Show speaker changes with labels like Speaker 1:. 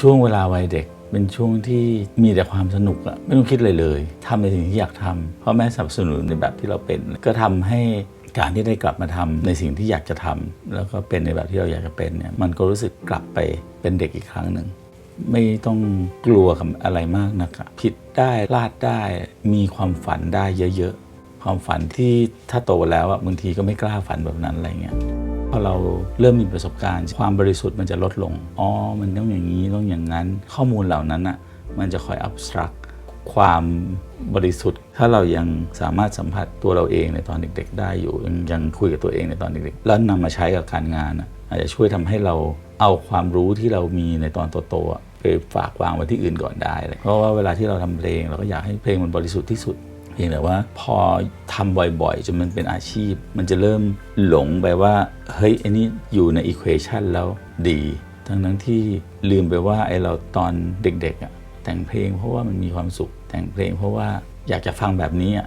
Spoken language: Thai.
Speaker 1: ช่วงเวลาวัยเด็ก เป็นช่วงที่มีแต่ความสนุกอะไม่ต้องคิดเลยเลยทำในสิ่งที่อยากทำพ่อแม่สนับสนุนในแบบที่เราเป็น ก็ทำให้การที่ได้กลับมาทำในสิ่งที่อยากจะทำแล้วก็เป็นในแบบที่เราอยากจะเป็นเนี่ยมันก็รู้สึกกลับไปเป็นเด็กอีกครั้งหนึ่งไม่ต้องกลัวกับอะไรมากนักอะผิดได้พลาดได้มีความฝันได้เยอะๆ ความฝันที่ถ้าโตแล้วอะบางทีก็ไม่กล้าฝันแบบนั้นอะไรเงี้ย พอเราเริ่มมีประสบการณ์ ความบริสุทธิ์มันจะลดลง อ๋อ มันต้องอย่างนี้ต้องอย่างนั้น ข้อมูลเหล่านั้นอะมันจะคอย abstract ความบริสุทธิ์ ถ้าเรายังสามารถสัมผัสตัวเราเองในตอนเด็ก ๆ ได้อยู่ยังยังคุยกับตัวเองในตอนเด็กๆแล้วนำมาใช้กับการงานอะอาจจะช่วยทำให้เราเอาความรู้ที่เรามีในตอนโตๆไปฝากวางไว้ที่อื่นก่อนได้เลยเพราะว่าเวลาที่เราทำเพลง เราก็อยากให้เพลงมันบริสุทธิ์ที่สุด เพียงแต่ว่าพอทำบ่อยๆจนมันเป็นอาชีพ มันจะเริ่มหลงไปว่า เฮ้ยอันนี้อยู่ในอีควอชันแล้วดี ทั้งนั้นที่ลืมไปว่าไอเราตอนเด็กๆอะแต่งเพลงเพราะว่ามันมีความสุขแต่งเพลงเพราะว่าอยากจะฟังแบบนี้อะ